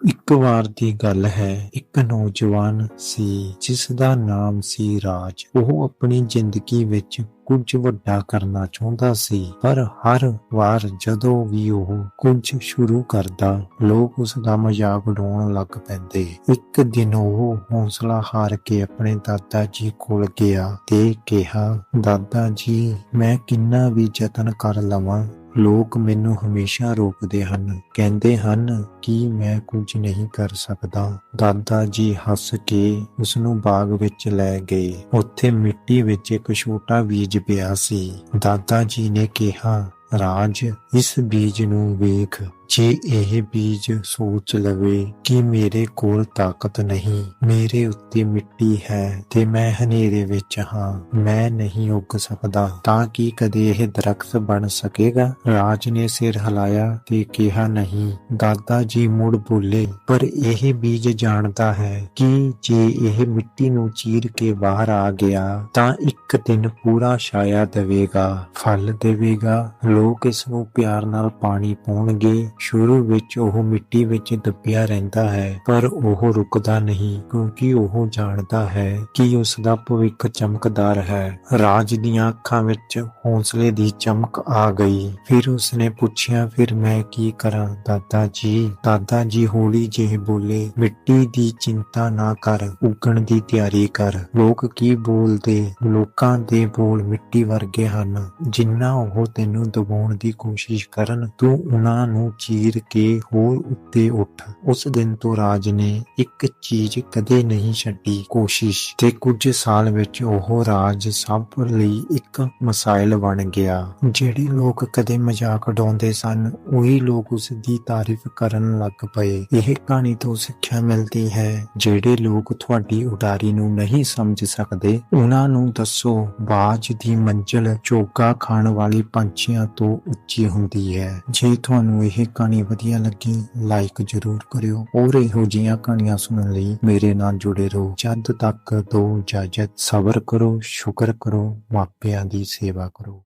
ਇੱਕ ਵਾਰ ਦੀ ਗੱਲ ਹੈ, ਇੱਕ ਨੌਜਵਾਨ ਸੀ ਜਿਸ ਦਾ ਨਾਮ ਸੀ ਰਾਜ। ਉਹ ਆਪਣੀ ਜ਼ਿੰਦਗੀ ਵਿੱਚ ਕੁਝ ਵੱਡਾ ਕਰਨਾ ਚਾਹੁੰਦਾ ਸੀ, ਪਰ ਹਰ ਵਾਰ ਜਦੋਂ ਵੀ ਉਹ ਕੁਝ ਸ਼ੁਰੂ ਕਰਦਾ, ਲੋਕ ਉਸ ਦਾ ਮਜ਼ਾਕ ਉਡਾਉਣ ਲੱਗ ਪੈਂਦੇ। ਇੱਕ ਦਿਨ ਉਹ ਹੌਸਲਾ ਹਾਰ ਕੇ ਆਪਣੇ ਦਾਦਾ ਜੀ ਕੋਲ ਗਿਆ ਤੇ ਕਿਹਾ, ਦਾਦਾ ਜੀ, ਮੈਂ ਕਿੰਨਾ ਵੀ ਯਤਨ ਕਰ ਲਵਾਂ ਲੋਕ ਮੈਨੂੰ ਹਮੇਸ਼ਾ ਰੋਕਦੇ ਹਨ, ਕਹਿੰਦੇ ਹਨ ਕਿ ਮੈਂ ਕੁਝ ਨਹੀਂ ਕਰ ਸਕਦਾ। ਦਾਦਾ ਜੀ ਹੱਸ ਕੇ ਉਸ ਨੂੰ ਬਾਗ ਵਿੱਚ ਲੈ ਗਏ। ਉੱਥੇ ਮਿੱਟੀ ਵਿੱਚ ਇੱਕ ਛੋਟਾ ਬੀਜ ਪਿਆ ਸੀ। ਦਾਦਾ ਜੀ ਨੇ ਕਿਹਾ, ਰਾਜ, ਇਸ ਬੀਜ ਨੂੰ ਵੇਖ। ਜੇ ਇਹ ਬੀਜ ਸੋਚ ਲਵੇ ਕਿ ਮੇਰੇ ਕੋਲ ਤਾਕਤ ਨਹੀਂ, ਮੇਰੇ ਉੱਤੇ ਮਿੱਟੀ ਹੈ ਤੇ ਮੈਂ ਹਨੇਰੇ ਵਿੱਚ ਹਾਂ, ਮੈਂ ਨਹੀਂ ਉੱਗ ਸਕਦਾ, ਤਾਂ ਕਿ ਕਦੇ ਇਹ ਦਰਖਤ ਬਣ ਸਕੇਗਾ? ਰਾਜ ਨੇ ਸਿਰ ਹਿਲਾਇਆ ਤੇ ਕਿਹਾ ਨਹੀਂ। ਦਾਦਾ ਜੀ ਮੁੜ ਬੋਲੇ, ਪਰ ਇਹ ਬੀਜ ਜਾਣਦਾ ਹੈ ਕਿ ਜੇ ਇਹ ਮਿੱਟੀ ਨੂੰ ਚੀਰ ਕੇ ਬਾਹਰ ਆ ਗਿਆ, ਤਾਂ ਇੱਕ ਦਿਨ ਪੂਰਾ ਛਾਇਆ ਦੇਵੇਗਾ, ਫਲ ਦੇਵੇਗਾ, ਲੋਕ ਇਸ ਨੂੰ ਪਿਆਰ ਨਾਲ ਪਾਣੀ ਪਾਉਣਗੇ ਸ਼ੁਰੂ ਵਿੱਚ ਉਹ ਮਿੱਟੀ ਵਿੱਚ ਦੱਬਿਆ ਰਹਿੰਦਾ ਹੈ, ਪਰ ਉਹ ਰੁਕਦਾ ਨਹੀਂ ਕਿਉਂਕਿ ਉਹ ਜਾਣਦਾ ਹੈ ਕਿ ਉਸ ਦਾ ਭਵਿੱਖ ਚਮਕਦਾਰ ਹੈ। ਰਾਜ ਦੀਆਂ ਅੱਖਾਂ ਵਿੱਚ ਹੌਸਲੇ ਦੀ ਚਮਕ ਆ ਗਈ। ਫਿਰ ਉਸਨੇ ਪੁੱਛਿਆ, ਫਿਰ ਮੈਂ ਕੀ ਕਰਾਂ? ਦਾਦਾ ਜੀ ਦਾਦਾ ਜੀ ਹੌਲੀ ਜਿਹੇ ਬੋਲੇ, ਮਿੱਟੀ ਦੀ ਚਿੰਤਾ ਨਾ ਕਰ, ਉੱਗਣ ਦੀ ਤਿਆਰੀ ਕਰ। ਲੋਕ ਕੀ ਬੋਲਦੇ? ਲੋਕਾਂ ਦੇ ਬੋਲ ਮਿੱਟੀ ਵਰਗੇ ਹਨ। ਜਿੰਨਾ ਉਹ ਤੈਨੂੰ ਦਬਾਉਣ ਦੀ ਕੋਸ਼ਿਸ਼ ਕਰਨ, ਤੂੰ ਉਹਨਾਂ ਨੂੰ ਚੀਰ ਕੇ ਹੋਰ ਉੱਤੇ ਉੱਠ। ਉਸ ਦਿਨ ਤੋਂ ਰਾਜ ਨੇ ਇੱਕ ਚੀਜ਼ ਕਦੇ ਨਹੀਂ ਛੱਡੀ, ਕੋਸ਼ਿਸ਼। ਤੇ ਕੁਝ ਸਾਲ ਵਿੱਚ ਉਹ ਰਾਜ ਸਭ ਲਈ ਇੱਕ ਮਸਾਇਲ ਬਣ ਗਿਆ। ਜਿਹੜੇ ਲੋਕ ਕਦੇ ਮਜ਼ਾਕ ਉਡਾਉਂਦੇ ਸਨ, ਉਹੀ ਲੋਕ ਉਸ ਦੀ ਤਾਰੀਫ ਕਰਨ ਲੱਗ ਪਏ। ਇਹ ਕਹਾਣੀ ਤੋਂ ਸਿੱਖਿਆ ਮਿਲਦੀ ਹੈ, ਜਿਹੜੇ ਲੋਕ ਤੁਹਾਡੀ ਉਡਾਰੀ ਨੂੰ ਨਹੀਂ ਸਮਝ ਸਕਦੇ, ਉਹਨਾਂ ਨੂੰ ਦੱਸੋ, ਬਾਜ ਦੀ ਮੰਜ਼ਲ ਚੋਗਾ ਖਾਣ ਵਾਲੀ ਪੰਛੀਆਂ ਤੋਂ ਉੱਚੀ ਹੁੰਦੀ ਹੈ। ਜੇ ਤੁਹਾਨੂੰ ਇਹ ਕਹਾਣੀ ਵਧੀਆ ਲੱਗੀ ਲਾਈਕ ਜ਼ਰੂਰ ਕਰਿਓ। ਹੋਰ ਇਹੋ ਜਿਹੀਆਂ ਕਹਾਣੀਆਂ ਸੁਣਨ ਲਈ ਮੇਰੇ ਨਾਲ ਜੁੜੇ ਰਹੋ। ਜਦ ਤੱਕ ਦੋ ਇਜਾਜ਼ਤ ਸਬਰ ਕਰੋ, ਸ਼ੁਕਰ ਕਰੋ, ਮਾਪਿਆਂ ਦੀ ਸੇਵਾ ਕਰੋ।